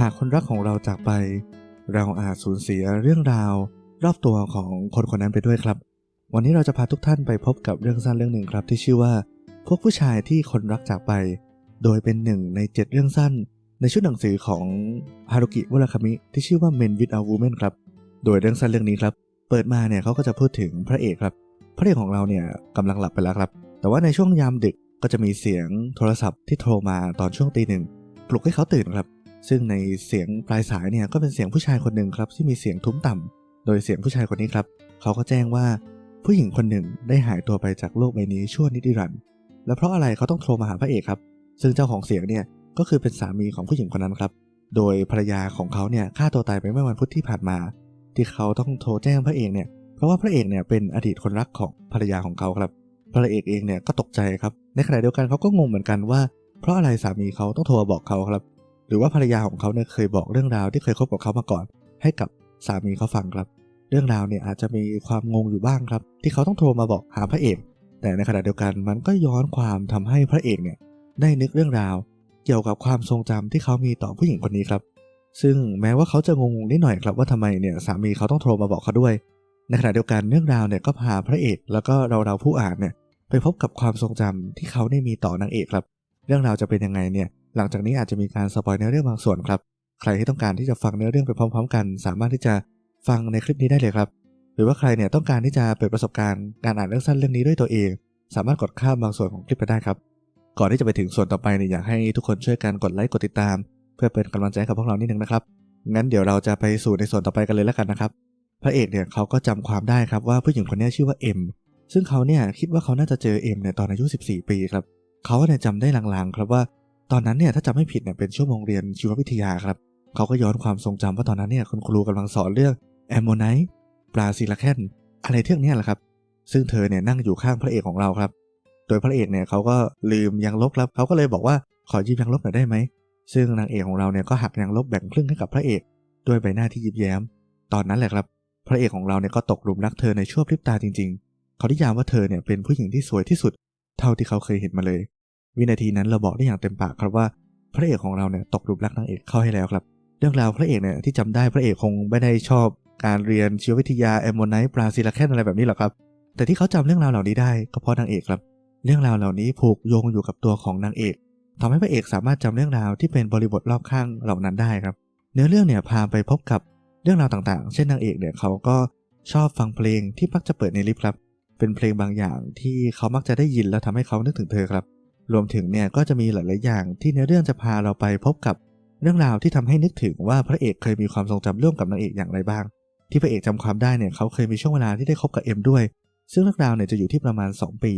หากคนรักของเราจากไป เราอาจสูญเสียเรื่องราว รอบตัวของคนคนนั้นไปด้วยครับ วันนี้เราจะพาทุกท่านไปพบกับเรื่องสั้นเรื่องหนึ่งครับ ที่ชื่อว่า พวกผู้ชายที่คนรักจากไป โดยเป็นหนึ่งในเจ็ดเรื่องสั้น ในชุดหนังสือของฮารุกิมุราคามิที่ชื่อว่า Men with a Woman ครับ โดยเรื่องสั้นเรื่องนี้ครับ เปิดมาเนี่ยเขาก็จะพูดถึงพระเอกครับ พระเอกของเราเนี่ยกำลังหลับไปแล้วครับ แต่ว่าในช่วงยามดึกก็จะมีเสียงโทรศัพท์ที่โทรมาตอนช่วงตีหนึ่งปลุกให้เขาตื่นครับ ซึ่งในเสียงปลายสายเนี่ยก็เป็นเสียงผู้ชายคนหนึ่งครับที่มีเสียงทุ้มต่ำโดยเสียงผู้ชายคนนี้ครับ เขาก็แจ้งว่าผู้หญิงคนหนึ่งได้หายตัวไปจากโลกใบนี้ชั่วนิรันดร์และเพราะอะไรเขาต้องโทรมาหาพระเอกครับ ซึ่งเจ้าของเสียงเนี่ยก็คือเป็นสามีของผู้หญิงคนนั้นครับ โดยภรรยาของเขาเนี่ยฆ่าตัวตายไปเมื่อวันพุธที่ผ่านมา ที่เขาต้องโทรแจ้งพระเอกเนี่ยเพราะว่าพระเอกเนี่ยเป็นอดีตคนรักของภรรยาของเขาครับพระเอกเองเนี่ยก็ตกใจครับในขณะเดียวกันเขาก็งงเหมือนกันว่า เพราะอะไรสามีเขาต้องโทรบอกเขาครับ หรือว่าภรรยาของเขาเนี่ยเคยบอกเรื่องราวที่เคยคบกับเขามาก่อน ให้กับสามีเขาฟังครับ เรื่องราวเนี่ยอาจจะมีความงงอยู่บ้างครับ ที่เขาต้องโทรมาบอกหาพระเอก แต่ในขณะเดียวกันมันก็ย้อนความทำให้พระเอกเนี่ยได้นึกเรื่องราว เกี่ยวกับความทรงจำที่เขามีต่อผู้หญิงคนนี้ครับ ซึ่งแม้ว่าเขาจะงงนิดหน่อยครับว่าทำไมเนี่ยสามีเขาต้องโทรมาบอกเขาด้วย ในขณะเดียวกันเรื่องราวเนี่ยก็พาพระเอกแล้วก็เราเราผู้อ่านเนี่ยไปพบกับความทรงจำที่เขาได้มีต่อนางเอกครับ เรื่องราวจะเป็นยังไงเนี่ย หลังจากนี้อาจจะมีการสปอยเนื้อเรื่องบางส่วนครับ ใครที่ต้องการที่จะฟังเนื้อเรื่องไปพร้อม ๆ กัน สามารถที่จะฟังในคลิปนี้ได้เลยครับ หรือว่าใครเนี่ยต้องการที่จะเปิดประสบการณ์การอ่านเรื่องสั้นเรื่องนี้ด้วยตัวเอง สามารถกดข้ามบางส่วนของคลิปไปได้ครับ ก่อนที่จะไปถึงส่วนต่อไปเนี่ยอยากให้ทุกคนช่วยกันกดไลค์กดติดตาม เพื่อเป็นกำลังใจกับพวกเรานิดนึงนะครับ งั้นเดี๋ยวเราจะไปสู่ในส่วนต่อไปกันเลยแล้วกันนะครับ พระเอกเนี่ยเขาก็จำความได้ครับว่าผู้หญิงคนนี้ชื่อว่าเอ็มซึ่งเขาเนี่ยคิดว่าเขาน่าจะเจอเอ็มเนี่ยตอนอายุ 14 ปีครับเขาเนี่ยจำได้ลางๆ ครับว่า ตอนนั้นเนี่ยถ้าจำไม่ผิดเนี่ยเป็นชั่วโมงเรียนชีววิทยาครับเขาก็ย้อนความทรงจำว่าตอนนั้นเนี่ยคุณครูกำลังสอนเรื่องแอมโมไนต์ปลาซิลาแคนอะไรเทื่องเนี้แหละครับ ซึ่งเธอเนี่ยนั่งอยู่ข้างพระเอกของเราครับ โดยพระเอกเนี่ยเขาก็ลืมยางลบครับเขาก็เลยบอกว่าขอยืมยางลบหน่อยได้ไหมซึ่งนางเอกของเราเนี่ยก็หักยางลบแบ่งครึ่งให้กับพระเอก ด้วยใบหน้าที่ยิ้มแย้ม ตอนนั้นแหละครับ พระเอกของเราเนี่ยก็ตกหลุมรักเธอในชั่วพริบตาจริง ๆ เขานิยามว่าเธอเนี่ยเป็นผู้หญิงที่สวยที่สุด เท่าที่เขาเคยเห็นมาเลย วินาทีนั้นเราบอกได้อย่างเต็มปากครับว่าพระเอกของเราเนี่ยตกหลุมรักนางเอกเข้าให้แล้วครับ เรื่องราวพระเอกเนี่ยที่จำได้พระเอกคงไม่ได้ชอบการเรียนชีววิทยาแอมโมไนต์ปลาซิลาแคนอะไรแบบนี้หรอกครับ แต่ที่เขาจำเรื่องราวเหล่านี้ได้ก็เพราะนางเอกครับ เรื่องราวเหล่านี้ผูกโยงอยู่กับตัวของนางเอกทำให้พระเอกสามารถจำเรื่องราวที่เป็นบริบทรอบข้างเหล่านั้นได้ครับ เนื้อเรื่องเนี่ยพาไปพบกับเรื่องราวต่างๆ เช่นนางเอกเนี่ยเขาก็ชอบฟังเพลงที่มักจะเปิดในลิฟต์ครับ เป็นเพลงบางอย่างที่เขามักจะได้ยินแล้วทำให้เขานึกถึงเธอครับ รวมถึงเนี่ยก็จะมีหลาย ๆ อย่างที่เนื้อเรื่องจะพาเราไปพบกับเรื่องราวที่ทำให้นึกถึงว่าพระเอกเคยมีความทรงจำร่วมกับนางเอกอย่างไรบ้าง ที่พระเอกจำความได้เนี่ยเขาเคยมีช่วงเวลาที่ได้คบกับเอ็มด้วย ซึ่งเรื่องราวเนี่ยจะอยู่ที่ประมาณ 2 ปี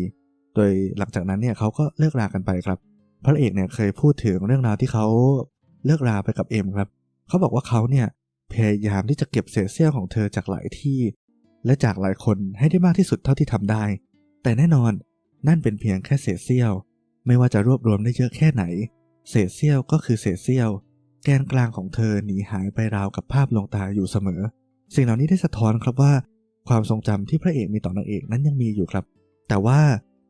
โดยหลังจากนั้นเนี่ยเขาก็เลิกรากันไปครับ พระเอกเนี่ยเคยพูดถึงเรื่องราวที่เขาเลิกราไปกับเอ็มครับเขาบอกว่าเขาเนี่ยพยายามที่จะเก็บเศษเสี้ยวของเธอจากหลายที่ และจากหลายคนให้ได้มากที่สุดเท่าที่ทำได้ แต่แน่นอนนั่นเป็นเพียงแค่เศษเสี้ยว ไม่ว่าจะรวบรวมได้เยอะแค่ไหน เศษเสี้ยวก็คือเศษเสี้ยว แกนกลางของเธอหนีหายไปราวกับภาพลวงตาอยู่เสมอ สิ่งเหล่านี้ได้สะท้อนครับว่า ความทรงจำที่พระเอกมีต่อนางเอกนั้นยังมีอยู่ครับ แต่ว่า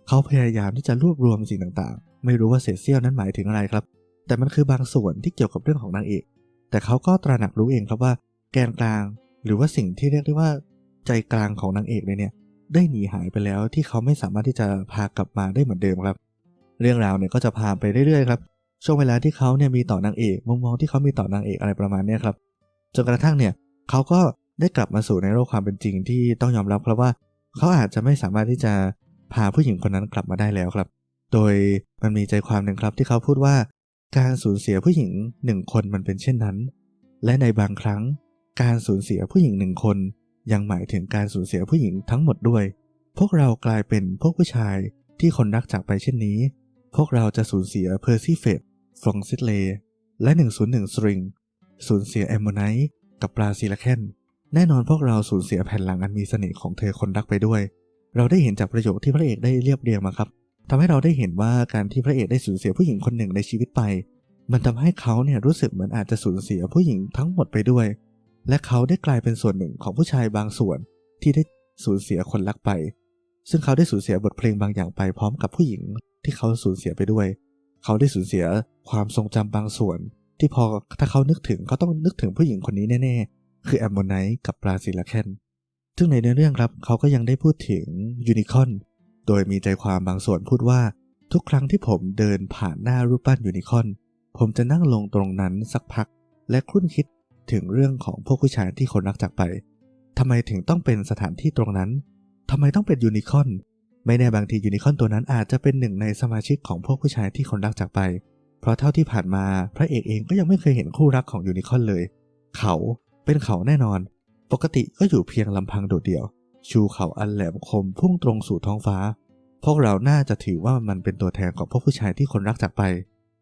เขาพยายามที่จะรวบรวมสิ่งต่างๆ ไม่รู้ว่าเศษเสี้ยวนั้นหมายถึงอะไรครับ แต่มันคือบางส่วนที่เกี่ยวกับเรื่องของนางเอก แต่เขาก็ตระหนักรู้เองครับว่า แกนกลางหรือว่าสิ่งที่เรียกได้ว่า ใจกลางของนางเอกเลยเนี่ยได้หนีหายไปแล้วที่เขาไม่สามารถที่จะพากลับมาได้เหมือนเดิมครับ เรื่องราวเนี่ยก็จะพาไปเรื่อยๆครับช่วงเวลาที่เขาเนี่ยมีต่อนางเอกมุมมองที่เขามีต่อนางเอกอะไรประมาณนี้ครับจนกระทั่งเนี่ยเขาก็ได้กลับมาสู่ในโลกความเป็นจริงที่ต้องยอมรับครับว่า เขาอาจจะไม่สามารถที่จะพาผู้หญิงคนนั้นกลับมาได้แล้วครับ โดยมันมีใจความหนึ่งครับที่เขาพูดว่า การสูญเสียผู้หญิงหนึ่งคนมันเป็นเช่นนั้น และในบางครั้ง การสูญเสียผู้หญิงหนึ่งคน ยังหมายถึงการสูญเสียผู้หญิงทั้งหมดด้วย พวกเรากลายเป็นพวกผู้ชายที่คนรักจากไปเช่นนี้ พวกเราจะสูญเสียเพอร์ซี่เฟดฟรองซิตเลและ 101 สตริง สูญเสียแอมโมไนต์กับปลาซิลาเคนแน่นอนพวกเราสูญเสียแผ่นหลังอันมีเสน่ห์ของเธอคนรักไปด้วย เราได้เห็นจากประโยคที่พระเอกได้เรียบเรียงมาครับทำให้เราได้เห็นว่าการที่พระเอกได้สูญเสียผู้หญิงคนหนึ่งในชีวิตไป มันทำให้เขาเนี่ยรู้สึกเหมือนอาจจะสูญเสียผู้หญิงทั้งหมดไปด้วย และเขาได้กลายเป็นส่วนหนึ่งของผู้ชายบางส่วนที่ได้สูญเสียคนรักไป ซึ่งเขาได้สูญเสียบทเพลงบางอย่างไปพร้อมกับผู้หญิง ที่เขาสูญเสียไปด้วย เขาได้สูญเสียความทรงจำบางส่วน ที่พอถ้าเขานึกถึงเขาต้องนึกถึงผู้หญิงคนนี้แน่ๆ คือแอมโมไนท์กับปลาซิลาแคนซึ่งในเนื้อเรื่องครับเขาก็ยังได้พูดถึงยูนิคอนโดยมีใจความบางส่วนพูดว่า ทุกครั้งที่ผมเดินผ่านหน้ารูปปั้นยูนิคอนผมจะนั่งลงตรงนั้นสักพัก และครุ่นคิดถึงเรื่องของพวกผู้ชายที่คนรักจากไปทำไมถึงต้องเป็นสถานที่ตรงนั้นทำไมต้องเป็นยูนิคอน ไม่แน่บางทียูนิคอนตัวนั้นอาจจะเป็นหนึ่งในสมาชิกของพวกผู้ชายที่คนรักจากไป เพราะเท่าที่ผ่านมาพระเอกเองก็ยังไม่เคยเห็นคู่รักของยูนิคอนเลย เขาเป็นเขาแน่นอน ปกติก็อยู่เพียงลำพังโดดเดี่ยว ชูเขาอันแหลมคมพุ่งตรงสู่ท้องฟ้า พวกเราน่าจะถือว่ามันเป็นตัวแทนของพวกผู้ชายที่คนรักจากไป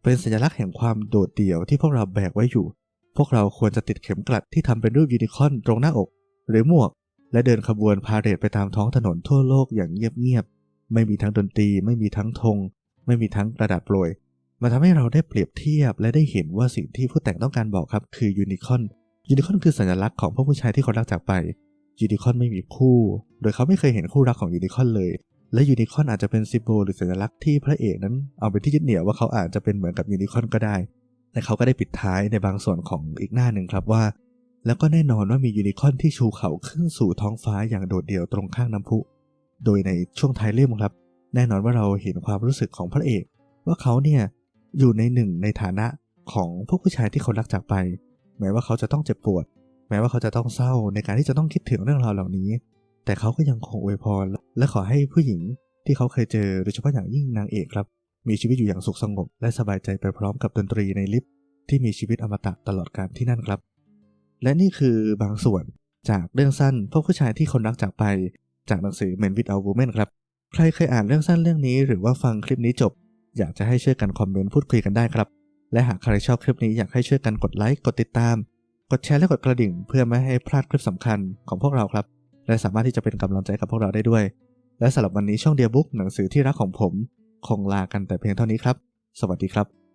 เป็นสัญลักษณ์แห่งความโดดเดี่ยวที่พวกเราแบกไว้อยู่ พวกเราควรจะติดเข็มกลัดที่ทำเป็นรูปยูนิคอนตรงหน้าอก หรือหมวก และเดินขบวนพาเหรดไปตามท้องถนนทั่วโลกอย่างเงียบ ไม่มีทั้งดนตรี ไม่มีทั้งธง ไม่มีทั้งกระดาษโปรย มันทำให้เราได้เปรียบเทียบและได้เห็นว่าสิ่งที่ผู้แต่งต้องการบอกครับคือยูนิคอนยูนิคอนคือสัญลักษณ์ของพวกผู้ชายที่คนรักจากไปยูนิคอนไม่มีคู่ โดยเขาไม่เคยเห็นคู่รักของยูนิคอนเลย และยูนิคอนอาจจะเป็นซิมโบลหรือสัญลักษณ์ที่พระเอกนั้นเอาเป็นที่ยึดเหนี่ยวว่าเขาอาจจะเป็นเหมือนกับยูนิคอนก็ได้และเขาก็ได้ปิดท้ายในบางส่วนของอีกหน้าหนึ่งครับว่า แล้วก็แน่นอนว่ามียูนิคอนที่ชูเขาขึ้นสู่ท้องฟ้าอย่างโดดเดี่ยวตรงข้างน้ำพุ โดยในช่วงท้ายเล่มครับ แน่นอนว่าเราเห็นความรู้สึกของพระเอก ว่าเขาเนี่ยอยู่ในหนึ่งในฐานะของพวกผู้ชายที่เขารักจากไป แม้ว่าเขาจะต้องเจ็บปวด แม้ว่าเขาจะต้องเศร้าในการที่จะต้องคิดถึงเรื่องราวเหล่านี้ แต่เขาก็ยังคงอวยพร และขอให้ผู้หญิงที่เขาเคยเจอโดยเฉพาะอย่างยิ่งนางเอกครับ มีชีวิตอยู่อย่างสุขสงบ และสบายใจไปพร้อมกับดนตรีในลิฟต์ที่มีชีวิตอมตะตลอดกาลที่นั่นครับ และนี่คือบางส่วนจากเรื่องสั้นพวกผู้ชายที่คนรักจากไป จากหนังสือ Men Without Women ครับ ใครเคยอ่านเรื่องสั้นเรื่องนี้ หรือว่าฟังคลิปนี้จบ อยากจะให้ช่วยกันคอมเมนต์พูดคุยกันได้ครับ และหากใครชอบคลิปนี้อยากให้ช่วยกันกดไลค์กดติดตาม กดแชร์และกดกระดิ่ง เพื่อไม่ให้พลาดคลิปสำคัญของพวกเราครับ และสามารถที่จะเป็นกำลังใจกับพวกเราได้ด้วย และสำหรับวันนี้ช่องเดียบุ๊กหนังสือที่รักของผม คงลากันแต่เพียงเท่านี้ครับ สวัสดีครับ